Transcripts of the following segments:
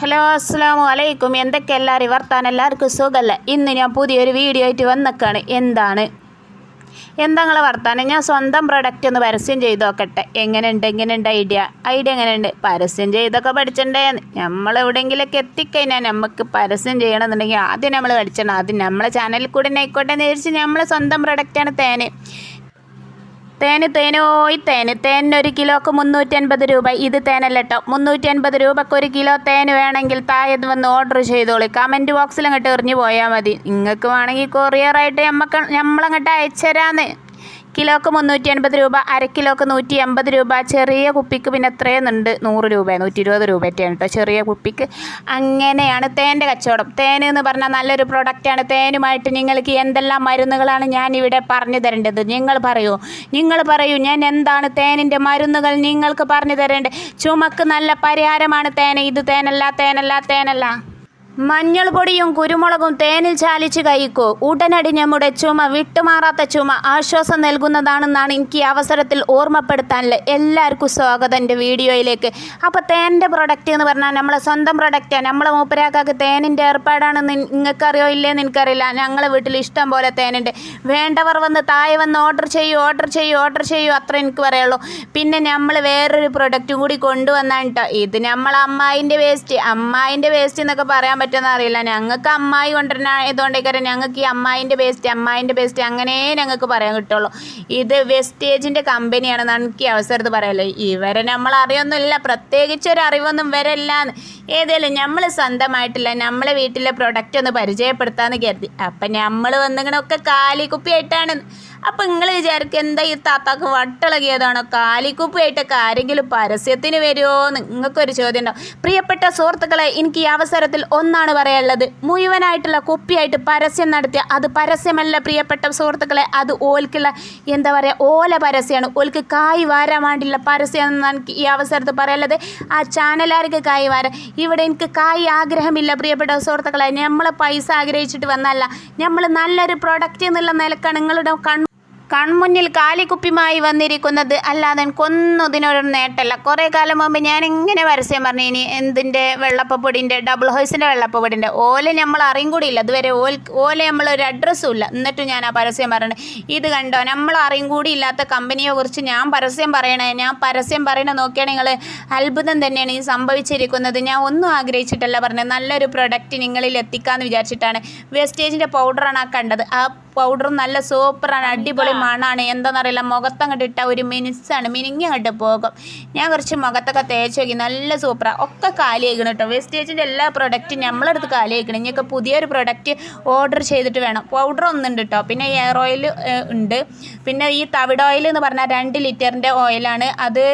Hello അസ്സാം വലൈക്കും എന്തൊക്കെ എല്ലാവരും? വർത്താനം എല്ലാവർക്കും സുഖമല്ല ഇന്ന് ഞാൻ പുതിയൊരു വീഡിയോ ആയിട്ട് വന്നേക്കാണ്. എന്താണ്? എന്താ നിങ്ങളെ വർത്താനം? ഞാൻ സ്വന്തം പ്രൊഡക്റ്റ് ഒന്ന് പരസ്യം ചെയ്ത് നോക്കട്ടെ. എങ്ങനെയുണ്ട്? എങ്ങനെയുണ്ട് ഐഡിയ ഐഡിയ എങ്ങനെയുണ്ട്? പരസ്യം ചെയ്തൊക്കെ പഠിച്ചിട്ടേ നമ്മൾ എവിടെയെങ്കിലൊക്കെ എത്തിക്കഴിഞ്ഞാൽ നമുക്ക് പരസ്യം ചെയ്യണമെന്നുണ്ടെങ്കിൽ ആദ്യം നമ്മൾ പഠിച്ചണം. ആദ്യം നമ്മളെ ചാനലിൽ കൂടെ ആയിക്കോട്ടെ എന്ന് വിചാരിച്ച് നമ്മളെ സ്വന്തം പ്രൊഡക്റ്റാണ് തേന്. തേന് തേനോയ് തേന്. തേൻ ഒരു കിലോക്ക് മുന്നൂറ്റി അൻപത് രൂപ. ഇത് തേനല്ല കേട്ടോ മുന്നൂറ്റി അൻപത് രൂപക്ക് ഒരു കിലോ തേൻ വേണമെങ്കിൽ താഴെ വന്ന് ഓർഡർ ചെയ്തോളൂ. കമന്റ് ബോക്സിൽ അങ്ങോട്ട് എറിഞ്ഞു പോയാൽ മതി. നിങ്ങൾക്ക് വേണമെങ്കിൽ കൊറിയറായിട്ട് നമുക്ക് നമ്മളങ്ങോട്ട് അയച്ചുതരാന്ന് കിലോക്ക് മുന്നൂറ്റി അൻപത് രൂപ അര കിലോക്ക് നൂറ്റി അമ്പത് രൂപ. ചെറിയ കുപ്പിക്ക് പിന്നെ എത്രയെന്നുണ്ട്? നൂറ് രൂപ നൂറ്റി ഇരുപത് രൂപയൊക്കെയാണ് കേട്ടോ. ചെറിയ കുപ്പിക്ക് അങ്ങനെയാണ് തേന്റെ കച്ചവടം. തേൻ എന്ന് പറഞ്ഞാൽ നല്ലൊരു പ്രൊഡക്റ്റാണ് തേനുമായിട്ട് നിങ്ങൾക്ക് എന്തെല്ലാം മരുന്നുകളാണ് ഞാൻ ഇവിടെ പറഞ്ഞു തരേണ്ടത്? നിങ്ങൾ പറയൂ. നിങ്ങൾ പറയൂ ഞാൻ എന്താണ് തേനിന്റെ മരുന്നുകൾ നിങ്ങൾക്ക് പറഞ്ഞു തരേണ്ടത്? ചുമക്ക് നല്ല പരിഹാരമാണ് തേൻ ഇത് തേനല്ല തേനല്ല തേനല്ല. മഞ്ഞൾ പൊടിയും കുരുമുളകും തേനിൽ ചാലിച്ച് കഴിക്കൂ. ഉടനടി നമ്മുടെ ചുമ വിട്ടുമാറാത്ത ചുമ ആശ്വാസം നൽകുന്നതാണെന്നാണ് എനിക്ക് ഈ അവസരത്തിൽ ഓർമ്മപ്പെടുത്താനുള്ള എല്ലാവർക്കും സ്വാഗതം എന്റെ വീഡിയോയിലേക്ക്. അപ്പോൾ തേനിന്റെ പ്രൊഡക്റ്റ് എന്ന് പറഞ്ഞാൽ നമ്മളെ സ്വന്തം പ്രൊഡക്റ്റാണ് നമ്മളെ മൂപ്പരാക്കാക്ക് തേനിന്റെ ഏർപ്പാടാണെന്ന് നിങ്ങൾക്കറിയോ ഇല്ലേന്ന് എനിക്കറിയില്ല. ഞങ്ങളെ വീട്ടിൽ ഇഷ്ടം പോലെ തേനുണ്ട്. വേണ്ടവർ വന്ന് താഴെ വന്ന് ഓർഡർ ചെയ്യൂ ഓർഡർ ചെയ്യൂ ഓർഡർ ചെയ്യൂ അത്ര എനിക്ക് പറയുള്ളൂ പിന്നെ നമ്മൾ വേറൊരു പ്രൊഡക്റ്റും കൂടി കൊണ്ടുവന്നാണ് കേട്ടോ ഇത് നമ്മളെ അമ്മായിന്റെ വേസ്റ്റ് അമ്മായിന്റെ വേസ്റ്റ് എന്നൊക്കെ പറയാൻ പറ്റുമെന്ന് അറിയില്ല. ഞങ്ങൾക്ക് അമ്മായി കൊണ്ടുവരുന്നതുകൊണ്ടേക്കാരം ഞങ്ങൾക്ക് ഈ അമ്മായിന്റെ വേസ്റ്റ് അമ്മായിന്റെ വേസ്റ്റ് അങ്ങനെ ഞങ്ങൾക്ക് പറയാൻ കിട്ടുള്ളൂ. ഇത് വെസ്റ്റേജിന്റെ കമ്പനിയാണെന്ന് എനിക്ക് അവസരത്ത് പറയാമല്ലോ ഇവരെ നമ്മൾ അറിയൊന്നുമില്ല. പ്രത്യേകിച്ച് ഒരു അറിവൊന്നും ഇവരല്ലാന്ന്. ഏതായാലും നമ്മൾ സ്വന്തമായിട്ടില്ല. നമ്മളെ വീട്ടിലെ പ്രൊഡക്റ്റ് ഒന്ന് പരിചയപ്പെടുത്താമെന്ന് കരുതി. അപ്പം നമ്മൾ വന്നിങ്ങനൊക്കെ കാലിക്കുപ്പിയായിട്ടാണ് അപ്പം നിങ്ങൾ വിചാരിക്കും എന്താ ഈ താത്താക്ക് വട്ടിളകിയതാണോ? കാലിക്കുപ്പിയായിട്ടൊക്കെ ആരെങ്കിലും പരസ്യത്തിന് വരുമോ നിങ്ങൾക്കൊരു ചോദ്യം ഉണ്ടാവും പ്രിയപ്പെട്ട സുഹൃത്തുക്കളെ എനിക്ക് ഈ അവസരത്തിൽ ഒന്നാണ് പറയാനുള്ളത്. മുഴുവനായിട്ടുള്ള കുപ്പിയായിട്ട് പരസ്യം നടത്തിയ അത് പരസ്യമല്ല പ്രിയപ്പെട്ട സുഹൃത്തുക്കളെ അത് ഓൽക്കുള്ള എന്താ പറയുക ഓല പരസ്യമാണ് ഓൽക്ക് കായ് വാരാൻ വേണ്ടിയുള്ള പരസ്യമെന്നാണ് എനിക്ക് ഈ അവസരത്തിൽ പറയാനുള്ളത്. ആ ചാനലാർക്ക് കായ് വാരാൻ. ഇവിടെ എനിക്ക് കായ് ആഗ്രഹമില്ല പ്രിയപ്പെട്ട സുഹൃത്തുക്കളെ. നമ്മൾ പൈസ ആഗ്രഹിച്ചിട്ട് വന്നല്ല നമ്മൾ നല്ലൊരു പ്രൊഡക്റ്റ് എന്നുള്ള നിലക്കാണ് നിങ്ങളുടെ കൺ കൺമുന്നിൽ കാലിക്കുപ്പിയുമായി വന്നിരിക്കുന്നത് അല്ലാതെ കൊന്നതിനൊരു ഇതിനൊരു നേട്ടമല്ല കുറേ കാലം മുമ്പ് ഞാൻ ഇങ്ങനെ പരസ്യം പറഞ്ഞു ഇനി എന്തിന്റെ വെള്ളപ്പപ്പൊടിന്റെ ഡബിൾ ഹോയ്സിന്റെ വെള്ളപ്പപ്പൊടിന്റെ? ഓല നമ്മൾ അറിയും കൂടി ഇല്ല. ഇതുവരെ ഓൽ ഓല നമ്മളൊരു അഡ്രസ്സും ഇല്ല. എന്നിട്ടും ഞാൻ ആ പരസ്യം പറഞ്ഞു ഇത് കണ്ടോ? നമ്മൾ അറിയും കൂടി ഇല്ലാത്ത കമ്പനിയെ കുറിച്ച് ഞാൻ പരസ്യം പറയണേ. ഞാൻ പരസ്യം പറയണ നോക്കിയാൽ നിങ്ങൾ അത്ഭുതം തന്നെയാണ് ഈ സംഭവിച്ചിരിക്കുന്നത്. ഞാൻ ഒന്നും ആഗ്രഹിച്ചിട്ടല്ല പറഞ്ഞത്. നല്ലൊരു പ്രൊഡക്റ്റ് നിങ്ങളിൽ എത്തിക്കാമെന്ന് വിചാരിച്ചിട്ടാണ്. വേസ്റ്റേജിന്റെ പൗഡറാണ് ആ കണ്ടത്. ആ പൗഡറും നല്ല സൂപ്പറാണ് അടിപൊളി മണാണ്. എന്താണെന്നറിയില്ല മുഖത്തങ്ങോട്ട് ഇട്ട ഒരു മിനിസാണ്. മിനിങ്ങി അങ്ങോട്ട് പോകും. ഞാൻ കുറച്ച് മുഖത്തൊക്കെ തേച്ച് നോക്കി നല്ല സൂപ്പറാണ് ഒക്കെ കാലി ആയിക്കണം കേട്ടോ വെസ്റ്റേജിന്റെ എല്ലാ പ്രൊഡക്റ്റും നമ്മളെടുത്ത് കാലി ആയിക്കണം ഇനിയൊക്കെ പുതിയൊരു പ്രൊഡക്റ്റ് ഓർഡർ ചെയ്തിട്ട് വേണം. പൗഡർ ഒന്നുണ്ട് കേട്ടോ പിന്നെ എയർ ഓയിൽ ഉണ്ട്. പിന്നെ ഈ തവിട് ഓയിൽ എന്ന് പറഞ്ഞാൽ രണ്ട് ലിറ്ററിന്റെ ഓയിലാണ് അത്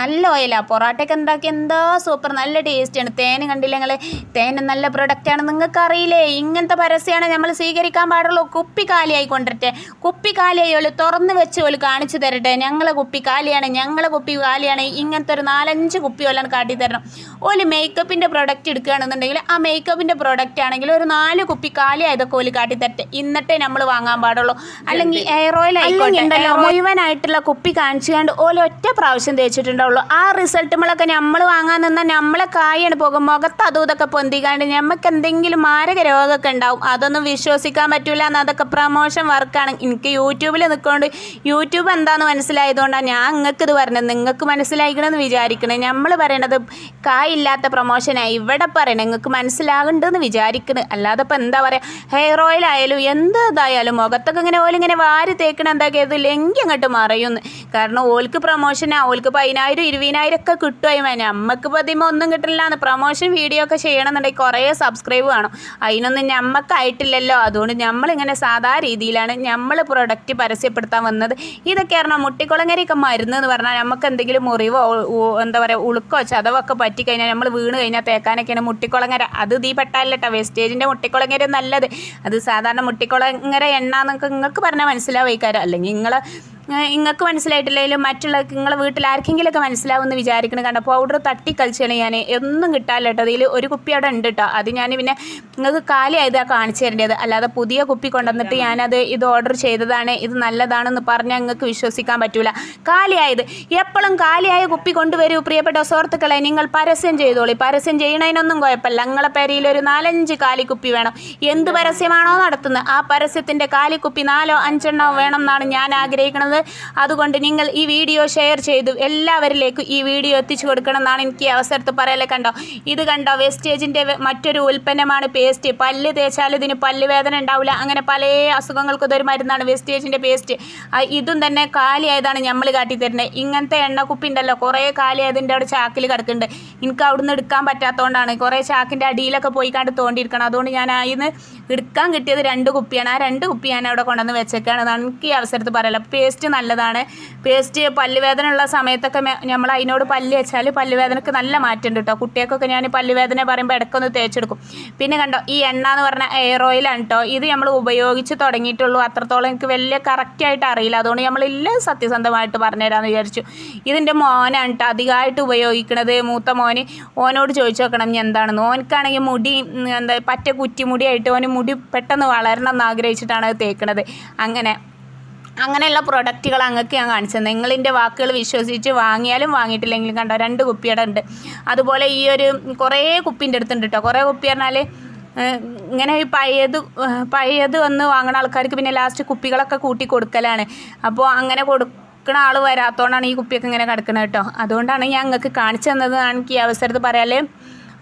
നല്ല ഓയിലാണ് പൊറോട്ടയൊക്കെ ഉണ്ടാക്കി എന്താ സൂപ്പർ നല്ല ടേസ്റ്റിയാണ് തേൻ കണ്ടില്ല നിങ്ങൾ തേൻ നല്ല പ്രൊഡക്റ്റാണ് നിങ്ങൾക്ക് അറിയില്ലേ ഇങ്ങനത്തെ പരസ്യമാണ് നമ്മൾ സ്വീകരിക്കാൻ പാടുള്ളൂ. കുപ്പി കാലിയായി കൊണ്ടിട്ട് കുപ്പി കാലിയായി ഓൽ തുറന്ന് വെച്ച് ഓൽ കാണിച്ചു തരട്ടെ. ഞങ്ങളെ കുപ്പി കാലിയാണ്. ഞങ്ങളെ കുപ്പി കാലിയാണ്. ഇങ്ങനത്തെ ഒരു നാലഞ്ച് കുപ്പി ഓലാണ് കാട്ടി തരണം. ഓൽ മേക്കപ്പിന്റെ പ്രൊഡക്റ്റ് എടുക്കുകയാണെന്നുണ്ടെങ്കിൽ ആ മേക്കപ്പിന്റെ പ്രൊഡക്റ്റ് ആണെങ്കിൽ ഒരു നാല് കുപ്പി കാലിയായതൊക്കെ ഓൽ കാട്ടി തരട്ടെ. ഇന്നത്തെ നമ്മൾ വാങ്ങാൻ പാടുള്ളൂ. അല്ലെങ്കിൽ എയർ ഓയിൽ ആയിക്കോട്ടെ. മുഴുവനായിട്ടുള്ള കുപ്പി കാണിച്ചു കണ്ട് ഓൽ ഒറ്റ പ്രാവശ്യം തേച്ചിട്ടുണ്ടാവുള്ളൂ ആ റിസൾട്ടുകളൊക്കെ നമ്മൾ വാങ്ങാൻ നിന്നാൽ നമ്മളെ കായാണ് പോകും. മുഖത്ത് അതും ഇതൊക്കെ പൊന്തിക്കാണ്ട് നമുക്ക് എന്തെങ്കിലും മാരക രോഗമൊക്കെ ഉണ്ടാവും. അതൊന്നും വിശ്വസിക്കാൻ പറ്റില്ല എന്ന് പ്രമോഷൻ വർക്കാണ് എനിക്ക് യൂട്യൂബിൽ നിൽക്കൊണ്ട് യൂട്യൂബ് എന്താണെന്ന് മനസ്സിലായതുകൊണ്ടാണ് ഞാൻ നിങ്ങൾക്ക് ഇത് പറഞ്ഞത്. നിങ്ങൾക്ക് മനസ്സിലായിക്കണമെന്ന് വിചാരിക്കണേ. നമ്മൾ പറയണത് കായില്ലാത്ത പ്രൊമോഷനായി ഇവിടെ പറയണേ നിങ്ങൾക്ക് മനസ്സിലാകുന്നുണ്ടെന്ന് വിചാരിക്കണ്. അല്ലാതെ ഇപ്പം എന്താ പറയുക ഹെയർ ഓയിൽ ആയാലും എന്ത് ഇതായാലും മുഖത്തൊക്കെ ഇങ്ങനെ ഓലിങ്ങനെ വാരി തേക്കണ എന്താ എങ്കിൽ അങ്ങോട്ട് മറയുന്നു. കാരണം ഓൽക്ക് പ്രൊമോഷനാണ് ഓൽക്ക് പതിനായിരം ഇരുപതിനായിരം ഒക്കെ കിട്ടുമായി നമ്മക്ക് പതിമ ഒന്നും കിട്ടില്ല എന്ന് പ്രൊമോഷൻ വീഡിയോ ഒക്കെ ചെയ്യണമെന്നുണ്ടെങ്കിൽ കുറേ സബ്സ്ക്രൈബ് വേണം. അതിനൊന്നും ഞമ്മക്കായിട്ടില്ലല്ലോ അതുകൊണ്ട് നമ്മളിങ്ങനെ സാധാ രീതിയിലാണ് നമ്മൾ പ്രൊഡക്റ്റ് പരസ്യപ്പെടുത്താൻ വന്നത്. ഇതൊക്കെ പറഞ്ഞാൽ മുട്ടിക്കുളങ്ങരയൊക്കെ മരുന്ന് എന്ന് പറഞ്ഞാൽ നമുക്ക് എന്തെങ്കിലും മുറിവോ എന്താ പറയുക ഉളുക്കോ ചതവോ ഒക്കെ പറ്റിക്കഴിഞ്ഞാൽ നമ്മൾ വീണ് കഴിഞ്ഞാൽ തേക്കാനൊക്കെയാണ് മുട്ടിക്കുളങ്ങര. അത് ഇതീ പെട്ടാലല്ല കേട്ടോ വേസ്റ്റേജിന്റെ മുട്ടിക്കുളങ്ങര നല്ലത്. അത് സാധാരണ മുട്ടിക്കുളങ്ങര എണ്ണ എന്നൊക്കെ നിങ്ങൾക്ക് പറഞ്ഞാൽ മനസ്സിലാവും ഈ കാര്യം. അല്ലെങ്കിൽ നിങ്ങൾ നിങ്ങൾക്ക് മനസ്സിലായിട്ടില്ലെങ്കിലും മറ്റുള്ള നിങ്ങളെ വീട്ടിൽ ആർക്കെങ്കിലുമൊക്കെ മനസ്സിലാവുമെന്ന് വിചാരിക്കണം. കാരണം പൗഡർ തട്ടി കളിച്ചാണ് ഞാൻ ഒന്നും കിട്ടാല്ല കേട്ടോ അതിൽ ഒരു കുപ്പി അവിടെ ഉണ്ട് കേട്ടോ അത് ഞാൻ പിന്നെ നിങ്ങൾക്ക് കാലിയായതാണ് കാണിച്ചു തരേണ്ടത്. അല്ലാതെ പുതിയ കുപ്പി കൊണ്ടുവന്നിട്ട് ഞാനത് ഇത് ഓർഡർ ചെയ്തതാണ്. ഇത് നല്ലതാണെന്ന് പറഞ്ഞാൽ നിങ്ങൾക്ക് വിശ്വസിക്കാൻ പറ്റൂല. കാലിയായത്. എപ്പോഴും കാലിയായ കുപ്പി കൊണ്ടുവരൂ. പ്രിയപ്പെട്ട സുഹൃത്തുക്കളെ നിങ്ങൾ പരസ്യം ചെയ്തോളി. പരസ്യം ചെയ്യണതിനൊന്നും കുഴപ്പമില്ല. നിങ്ങളെ പേരിൽ ഒരു നാലഞ്ച് കാലിക്കുപ്പി വേണം. എന്ത് പരസ്യമാണോ നടത്തുന്നത്. ആ പരസ്യത്തിന്റെ കാലിക്കുപ്പി നാലോ അഞ്ചെണ്ണോ വേണം എന്നാണ് ഞാൻ ആഗ്രഹിക്കുന്നത് അതുകൊണ്ട് നിങ്ങൾ ഈ വീഡിയോ ഷെയർ ചെയ്തു എല്ലാവരിലേക്കും ഈ വീഡിയോ എത്തിച്ചു കൊടുക്കണം എന്നാണ് എനിക്ക് ഈ അവസരത്ത് പറയലേ കണ്ടോ. ഇത് കണ്ടോ വേസ്റ്റേജിന്റെ മറ്റൊരു ഉൽപ്പന്നമാണ് പേസ്റ്റ് പല്ല് തേച്ചാൽ ഇതിന് പല്ല് വേദന ഉണ്ടാവില്ല അങ്ങനെ പല അസുഖങ്ങൾക്കും ഇതൊരു മരുന്നാണ് വേസ്റ്റേജിന്റെ പേസ്റ്റ് ഇതും തന്നെ കാലിയായതാണ് നമ്മൾ കാട്ടി തരുന്നത് ഇങ്ങനത്തെ എണ്ണ കുപ്പി ഉണ്ടല്ലോ കുറേ കാലിയായതിന്റെ അവിടെ ചാക്കിൽ കിടക്കുന്നുണ്ട്. എനിക്ക് അവിടുന്ന് എടുക്കാൻ പറ്റാത്തതുകൊണ്ടാണ് കുറേ ചാക്കിന്റെ അടിയിലൊക്കെ പോയി കണ്ട് തോണ്ടിയിരിക്കണം. അതുകൊണ്ട് ഞാൻ അതിന് എടുക്കാൻ കിട്ടിയത് രണ്ട് കുപ്പിയാണ്. ആ രണ്ട് കുപ്പി ഞാൻ അവിടെ കൊണ്ടുവന്ന് വെച്ചേക്കാണ് എനിക്ക് ഈ അവസരത്തിൽ പറയല. പേസ്റ്റ് നല്ലതാണ്. പേസ്റ്റ് പല്ലുവേദന ഉള്ള സമയത്തൊക്കെ നമ്മൾ അതിനോട് പല്ല് വെച്ചാൽ പല്ലുവേദനക്ക് നല്ല മാറ്റമുണ്ട് കേട്ടോ കുട്ടികൾക്കൊക്കെ ഞാൻ പല്ലുവേദന പറയുമ്പോൾ ഇടയ്ക്കൊന്ന് തേച്ചെടുക്കും. പിന്നെ കണ്ടോ ഈ എണ്ണ എന്ന് പറഞ്ഞ എയർ ഓയിലാണ് കേട്ടോ ഇത് നമ്മൾ ഉപയോഗിച്ച് തുടങ്ങിയിട്ടുള്ളൂ. അത്രത്തോളം എനിക്ക് വലിയ കറക്റ്റായിട്ട് അറിയില്ല. അതുകൊണ്ട് നമ്മൾ നമ്മളില്ല സത്യസന്ധമായിട്ട് പറഞ്ഞുതരാമെന്ന് വിചാരിച്ചു. ഇതിന്റെ മോനാണ് കേട്ടോ അധികമായിട്ട് ഉപയോഗിക്കുന്നത് മൂത്ത മോന് ഓനോട് ചോദിച്ചു നോക്കണം ഞാൻ എന്താണെന്ന്. ഓനക്കാണെങ്കിൽ മുടി എന്താ പറ്റ കുറ്റിമുടിയായിട്ട് ഓന് മുടി പെട്ടെന്ന് വളരണം എന്ന് ആഗ്രഹിച്ചിട്ടാണ് അത് തേക്കുന്നത് അങ്ങനെ അങ്ങനെയുള്ള പ്രൊഡക്റ്റുകൾ അങ്ങക്ക് ഞാൻ കാണിച്ചത് നിങ്ങളിന്റെ വാക്കുകൾ വിശ്വസിച്ച് വാങ്ങിയാലും വാങ്ങിയിട്ടില്ലെങ്കിലും കണ്ടോ രണ്ട് കുപ്പിയുടെ ഉണ്ട്. അതുപോലെ ഈ ഒരു കുറേ കുപ്പിന്റെ അടുത്തുണ്ട് കേട്ടോ കുറേ കുപ്പി പറഞ്ഞാൽ ഇങ്ങനെ ഈ പഴയത് പഴയത് വന്ന് വാങ്ങുന്ന ആൾക്കാർക്ക് പിന്നെ ലാസ്റ്റ് കുപ്പികളൊക്കെ കൂട്ടി കൊടുക്കലാണ്. അപ്പോൾ അങ്ങനെ കൊടുക്കണ ആൾ വരാത്തതുകൊണ്ടാണ് ഈ കുപ്പിയൊക്കെ ഇങ്ങനെ കിടക്കുന്നത് കേട്ടോ അതുകൊണ്ടാണ് ഞാൻ നിങ്ങൾക്ക് കാണിച്ചു തന്നത്. എനിക്ക് ഈ അവസരത്ത് പറയാൽ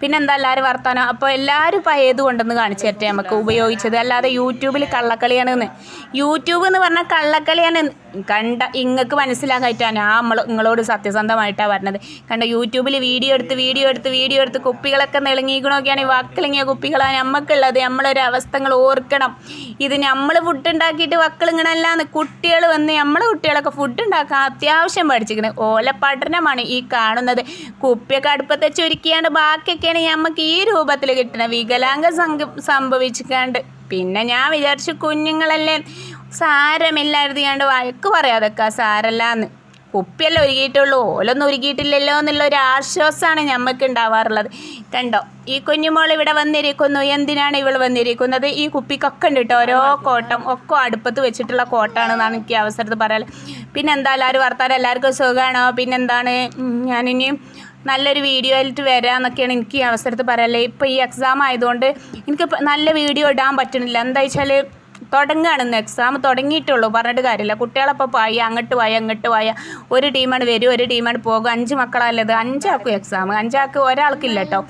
പിന്നെ എന്താ എല്ലാവരും വർത്താനം? അപ്പോൾ എല്ലാവരും പഴയത് കൊണ്ടൊന്ന് കാണിച്ചു തരട്ടെ നമുക്ക് ഉപയോഗിച്ചത്. അല്ലാതെ യൂട്യൂബിൽ കള്ളക്കളിയാണെന്ന്. യൂട്യൂബ് എന്ന് പറഞ്ഞാൽ കള്ളക്കളിയാണ്. കണ്ട ഇങ്ങക്ക് മനസ്സിലാക്കായിട്ടാണ് ആ നമ്മൾ നിങ്ങളോട് സത്യസന്ധമായിട്ടാണ് പറഞ്ഞത്. കണ്ട യൂട്യൂബിൽ വീഡിയോ എടുത്ത് വീഡിയോ എടുത്ത് വീഡിയോ എടുത്ത് കുപ്പികളൊക്കെ നെളുങ്ങിക്കണമൊക്കെയാണ് വക്കളിങ്ങിയ കുപ്പികളാണ് നമുക്കുള്ളത് നമ്മളൊരു അവസ്ഥകൾ ഓർക്കണം. ഇത് നമ്മൾ ഫുഡ് ഉണ്ടാക്കിയിട്ട് വക്കിളിങ്ങണല്ലാന്ന് കുട്ടികൾ വന്ന് നമ്മളെ കുട്ടികളൊക്കെ ഫുഡ് ഉണ്ടാക്കാൻ അത്യാവശ്യം പഠിച്ചിരിക്കുന്നത് ഓല പഠനമാണ് ഈ കാണുന്നത്. കുപ്പിയൊക്കെ അടുപ്പത്തെ ചുരുക്കിയാണ്ട് ബാക്കിയൊക്കെയാണ് നമുക്ക് ഈ രൂപത്തിൽ കിട്ടുന്നത് വികലാംഗ സംഭവിച്ചിക്കാണ്ട്. പിന്നെ ഞാൻ വിചാരിച്ചു കുഞ്ഞുങ്ങളല്ലേ സാരമില്ലായിരുന്നാണ്ട് വഴക്ക് പറയാതൊക്കെ സാരല്ലാന്ന്. കുപ്പിയല്ല ഒരുക്കിയിട്ടുള്ളൂ ഓലൊന്നും ഒരുക്കിയിട്ടില്ലല്ലോ എന്നുള്ള ഒരു ആശ്വാസമാണ് ഞമ്മക്ക് ഉണ്ടാവാറുള്ളത്. കണ്ടോ ഈ കുഞ്ഞുമോൾ ഇവിടെ വന്നിരിക്കുന്നു എന്തിനാണ് ഇവൾ വന്നിരിക്കുന്നത്? ഈ കുപ്പിക്കൊക്കെ ഉണ്ട് കേട്ടോ ഓരോ കോട്ടം ഒക്കെ അടുപ്പത്ത് വെച്ചിട്ടുള്ള കോട്ടാണെന്നാണ് എനിക്ക് അവസരത്ത് പറയാൻ പിന്നെ എന്താ എല്ലാവരും വർത്താനം എല്ലാവർക്കും സുഖമാണോ പിന്നെന്താണ്? ഞാനിനി നല്ലൊരു വീഡിയോ ആയിട്ട് വരാമെന്നൊക്കെയാണ് എനിക്ക് ഈ അവസരത്തിൽ പറയാനുള്ളത്. ഇപ്പോൾ ഈ എക്സാം ആയതുകൊണ്ട് എനിക്ക് നല്ല വീഡിയോ ഇടാൻ പറ്റണില്ല. എന്താ വെച്ചാൽ തുടങ്ങുകയാണ് ഇന്ന് എക്സാം തുടങ്ങിയിട്ടുള്ളൂ. പറഞ്ഞിട്ട് കാര്യമില്ല. കുട്ടികളപ്പോൾ പായ അങ്ങോട്ട് പോയി അങ്ങോട്ട് പോയ. ഒരു ടീമാണ് വരും ഒരു ടീമാണ് പോകും അഞ്ച് മക്കളല്ലത് അഞ്ചാക്കും എക്സാം അഞ്ചാക്ക് ഒരാൾക്കില്ല കേട്ടോ.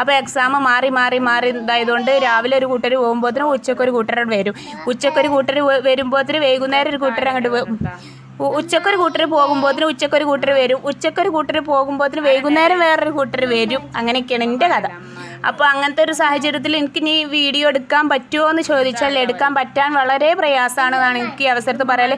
അപ്പോൾ എക്സാം മാറി മാറി മാറി ഇതായതുകൊണ്ട് രാവിലെ ഒരു കൂട്ടർ പോകുമ്പോഴത്തേനും ഉച്ചക്കൊരു കൂട്ടർ വരും. ഉച്ചക്കൊരു കൂട്ടർ വരുമ്പോഴത്തേനും വൈകുന്നേരം ഒരു കൂട്ടർ അങ്ങോട്ട് ഉച്ചക്കൊരു കൂട്ടർ പോകുമ്പോഴത്തേനും ഉച്ചക്കൊരു കൂട്ടർ വരും. ഉച്ചക്കൊരു കൂട്ടർ പോകുമ്പോഴത്തേനും വൈകുന്നേരം വേറൊരു കൂട്ടർ വരും. അങ്ങനെയൊക്കെയാണ് എന്റെ കഥ. അപ്പോൾ അങ്ങനത്തെ ഒരു സാഹചര്യത്തിൽ എനിക്ക് ഇനി വീഡിയോ എടുക്കാൻ പറ്റുമോ എന്ന് ചോദിച്ചാൽ എടുക്കാൻ പറ്റാൻ വളരെ പ്രയാസമാണെന്നാണ് എനിക്ക് ഈ അവസരത്തിൽ പറയാൽ.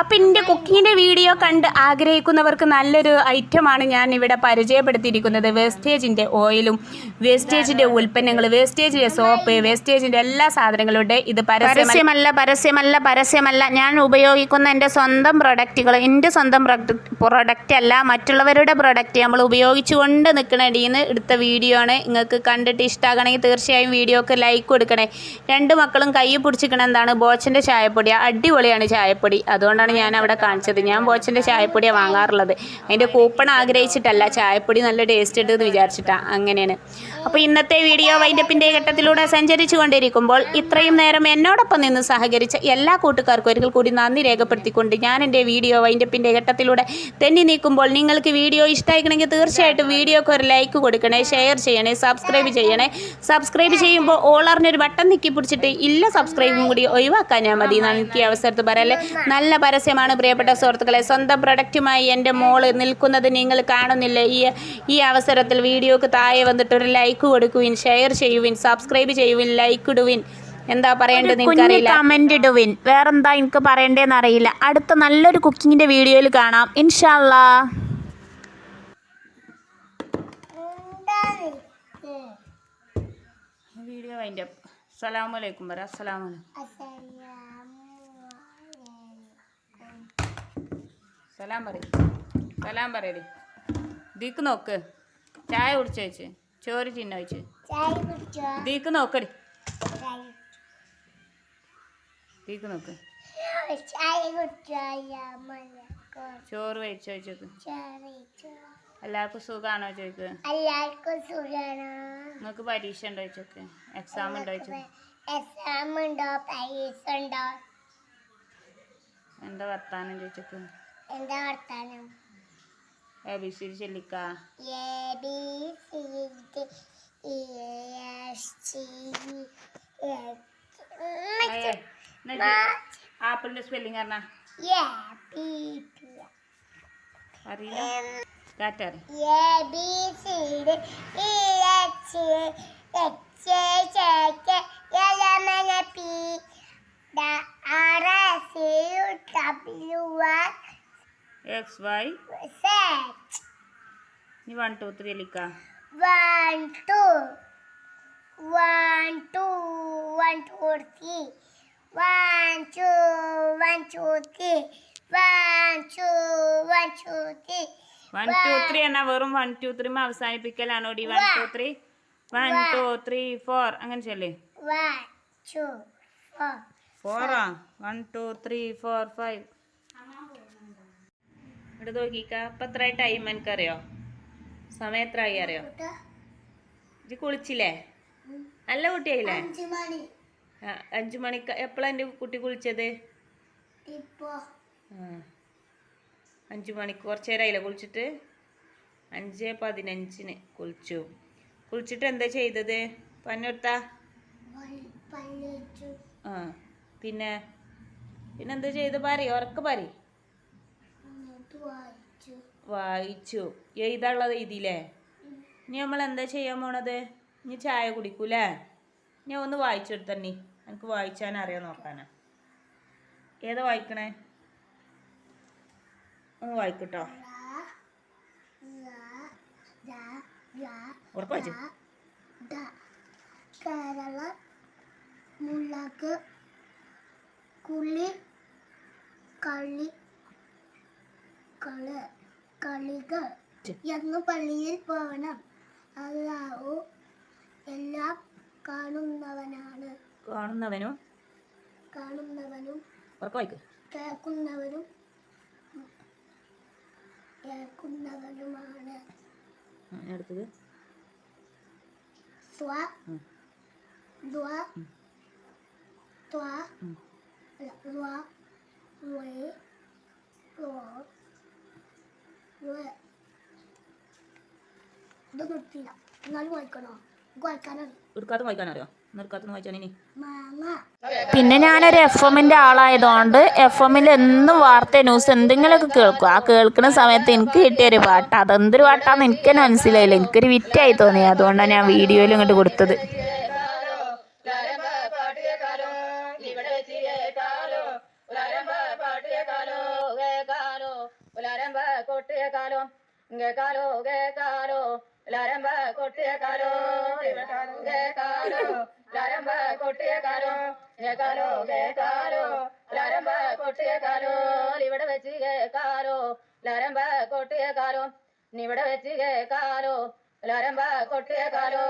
അപ്പോൾ എന്റെ കുക്കിങ്ങിന്റെ വീഡിയോ കണ്ട് ആഗ്രഹിക്കുന്നവർക്ക് നല്ലൊരു ഐറ്റമാണ് ഞാൻ ഇവിടെ പരിചയപ്പെടുത്തിയിരിക്കുന്നത്. വേസ്റ്റേജിന്റെ ഓയിലും വേസ്റ്റേജിന്റെ ഉൽപ്പന്നങ്ങൾ വേസ്റ്റേജിന്റെ സോപ്പ് വേസ്റ്റേജിന്റെ എല്ലാ സാധനങ്ങളും ഇത് പരസ്യമല്ല. പരസ്യമല്ല പരസ്യമല്ല ഞാൻ ഉപയോഗിക്കുന്ന എന്റെ സ്വന്തം പ്രൊഡക്റ്റുകൾ എന്റെ സ്വന്തം പ്രൊഡക്റ്റ് അല്ല മറ്റുള്ളവരുടെ പ്രൊഡക്റ്റ് നമ്മൾ ഉപയോഗിച്ചുകൊണ്ട് നിൽക്കുന്ന ഇടയിൽ നിന്ന് എടുത്ത വീഡിയോ ആണ്. നിങ്ങൾക്ക് കണ്ടിട്ട് ഇഷ്ടമാകണമെങ്കിൽ തീർച്ചയായും വീഡിയോക്ക് ലൈക്ക് കൊടുക്കണേ. രണ്ട് മക്കളും കൈ പിടിച്ചിരിക്കണ എന്താണ്? ബോച്ചന്റെ ചായപ്പൊടി. അടിപൊളിയാണ് ചായപ്പൊടി. അതുകൊണ്ടാണ് ഞാൻ അവിടെ കാണിച്ചത്. ഞാൻ ബോച്ചന്റെ ചായപ്പൊടിയാണ് വാങ്ങാറുള്ളത്. അതിന്റെ കൂപ്പൺ ആഗ്രഹിച്ചിട്ടല്ല. ചായപ്പൊടി നല്ല ടേസ്റ്റ് ഉണ്ടെന്ന് വിചാരിച്ചിട്ടാണ് അങ്ങനെയാണ്. അപ്പോൾ ഇന്നത്തെ വീഡിയോ വൈൻഡപ്പിന്റെ ഘട്ടത്തിലൂടെ സഞ്ചരിച്ചു കൊണ്ടിരിക്കുമ്പോൾ ഇത്രയും നേരം എന്നോടൊപ്പം നിന്ന് സഹകരിച്ച എല്ലാ കൂട്ടുകാർക്കും ഒരിക്കൽ കൂടി നന്ദി രേഖപ്പെടുത്തിക്കൊണ്ട് ഞാൻ എന്റെ വീഡിയോ വൈൻഡപ്പിന്റെ ഘട്ടത്തിലൂടെ തെന്നി നീക്കുമ്പോൾ നിങ്ങൾക്ക് വീഡിയോ ഇഷ്ടമായിക്കണമെങ്കിൽ തീർച്ചയായിട്ടും വീഡിയോക്ക് ഒരു ലൈക്ക് കൊടുക്കണേ ഷെയർ ചെയ്യണേ സബ്സ്ക്രൈബ് ചെയ്യണേ. സബ്സ്ക്രൈബ് ചെയ്യുമ്പോൾ ഓളറിനൊരു ബട്ടൺ നിക്കി പിടിച്ചിട്ട് ഇല്ല സബ്സ്ക്രൈബും കൂടി ഒഴിവാക്കാൻ ഞാൻ മതി എനിക്ക് ഈ അവസരത്തിൽ പറയല്ലേ. നല്ല പരസ്യമാണ് പ്രിയപ്പെട്ട സുഹൃത്തുക്കളെ. സ്വന്തം പ്രൊഡക്റ്റുമായി എന്റെ മോൾ നിൽക്കുന്നത് നിങ്ങൾ കാണുന്നില്ല. ഈ ഈ അവസരത്തിൽ വീഡിയോക്ക് താഴെ വന്നിട്ട് ഒരു ലൈക്ക് കൊടുക്കുവിൻ ഷെയർ ചെയ്യുവിൻ സബ്സ്ക്രൈബ് ചെയ്യുവിൻ ലൈക്ക് ഇടുവിൻ. എന്താ പറയേണ്ടത് എനിക്കറിയില്ല കമന്റ് ഇടുവിൻ. വേറെന്താ എനിക്ക് പറയേണ്ടതെന്ന് അറിയില്ല. അടുത്ത നല്ലൊരു കുക്കിങ്ങിന്റെ വീഡിയോയിൽ കാണാം. ഇൻഷാല്ലാ വീഡിയോ അതിന്റെ അസ്സലാമലൈക്കും പറ അസ്സലാമലൈക്കും. സലാം പറയും സലാം പറയടി. ദീക്ക് നോക്ക്. ചായ കുടിച്ചു വെച്ച് ചോറ് ചിന്ന വെച്ച് ദീക്ക് നോക്കടി. ദീക്ക് നോക്ക്. ചോറ് കഴിച്ചു വെച്ചോക്ക് എല്ലാവർക്കും സുഖാണോ ചോദിക്ക്? എല്ലാവർക്കും സുഖാണോ. നിങ്ങൾക്ക് പരീക്ഷ ഉണ്ടോ ചോദിക്ക് എക്സാം ഉണ്ടോ എക്സാം ഉണ്ടോ? പരീക്ഷ ഉണ്ടോ? എന്താ വർത്താനം ചോദിച്ചോക്ക്? എന്താ വർത്താനം? A B C ചെല്ലിക്ക? A B C D E F G H ആപ്പിളിന്റെ സ്പെല്ലിംഗ് അറിയില്ല. കാറ്ററി A B C D E G H J L M N P R S U W Y Z നീ one two three One, two. One, two, one, two, three. One, two, one, two, three. One, two, one, two, three. One two three എന്നാ വെറും one two three അവസാനിപ്പിക്കലാണോ D? One two three one two three four അങ്ങനെ ചെല്ലേ. ഫോറാ one two three four five ഇവിടെ നോക്കിക്ക. ഇപ്പൊ എത്ര time എനിക്കറിയോ? സമയം എത്ര ആയി അറിയോ ഇത് കുളിച്ചില്ലേ? നല്ല കുട്ടിയായില്ലേ? അഞ്ച് മണിക്ക് എപ്പോഴാ എന്റെ കുട്ടി കുളിച്ചത്? ഇപ്പോ. ആ. അഞ്ചു മണിക്ക് കുറച്ച് നേരമായില്ലേ കുളിച്ചിട്ട്? അഞ്ച് പതിനഞ്ചിന് കുളിച്ചു. കുളിച്ചിട്ട് എന്താ ചെയ്തത്? പന്നെടുത്താ ആ പിന്നെ? പിന്നെന്താ ചെയ്ത്? പറ ഉറക്ക പറ വായിച്ചു. എഴുതാനുള്ളത് എഴുതിയില്ലേ ഇനി നമ്മൾ എന്താ ചെയ്യാൻ പോണത്? ഇനി ചായ കുടിക്കൂലേ? ഞാൻ ഒന്ന് വായിച്ചെടുത്തണ്ണി. എനിക്ക് വായിച്ചാൻ അറിയാൻ നോക്കാനാ. ഏതാ വായിക്കണേ? ഒന്ന് വായിക്കട്ടോ. ഉറപ്പ് വായിച്ചു കേരള മുളക് കുളി കളി കള കളികൾ എന്ന് പള്ളിയിൽ പോകണം അല്ലാഹു എല്ലാം കാണുന്നവനാണ് കാണുന്നവനും. കാണുന്നവനും ഉറക്കെ കേൾക്കുന്നവനും അടുത്തത്. സ്വ. ദ്വ ത്വ ദ്വ ഇത് നിർത്തിയില്ല. എന്നാലും വായിക്കണോ? വായിക്കാനാണ് എടുക്കാത്ത വായിക്കാൻ ഇനി പിന്നെ ഞാനൊരു എഫ് എമ്മിന്റെ ആളായതുകൊണ്ട് എഫ് എമ്മിൽ എന്നും വാർത്ത ന്യൂസ് എന്തെങ്കിലുമൊക്കെ കേൾക്കും ആ കേൾക്കുന്ന സമയത്ത് എനിക്ക് കിട്ടിയൊരു പാട്ട് അതെന്തൊരു പാട്ടാന്ന് എനിക്ക് തന്നെ മനസ്സിലായില്ല എനിക്കൊരു വിറ്റായി തോന്നി അതുകൊണ്ടാണ് ഞാൻ വീഡിയോയിൽ ഇങ്ങോട്ട് കൊടുത്തത് ഉലരമ്പ കൊട്ടിയ കാലോ കേക്കാലോ കൊട്ടിയ കാലോ കേക്കാലോ ഉലരമ്പ കൊട്ടിയ കാലോ കേക്കാലോ കേക്കാലോ ഉലരമ്പ കൊട്ടിയ കാലോ ഇവിടെ വെച്ച് കേക്കാലോ ലരമ്പ കൊട്ടിയ കാലോ ഇവിടെ വെച്ച് കേക്കാലോ ലരമ്പ കൊട്ടിയ കാലോ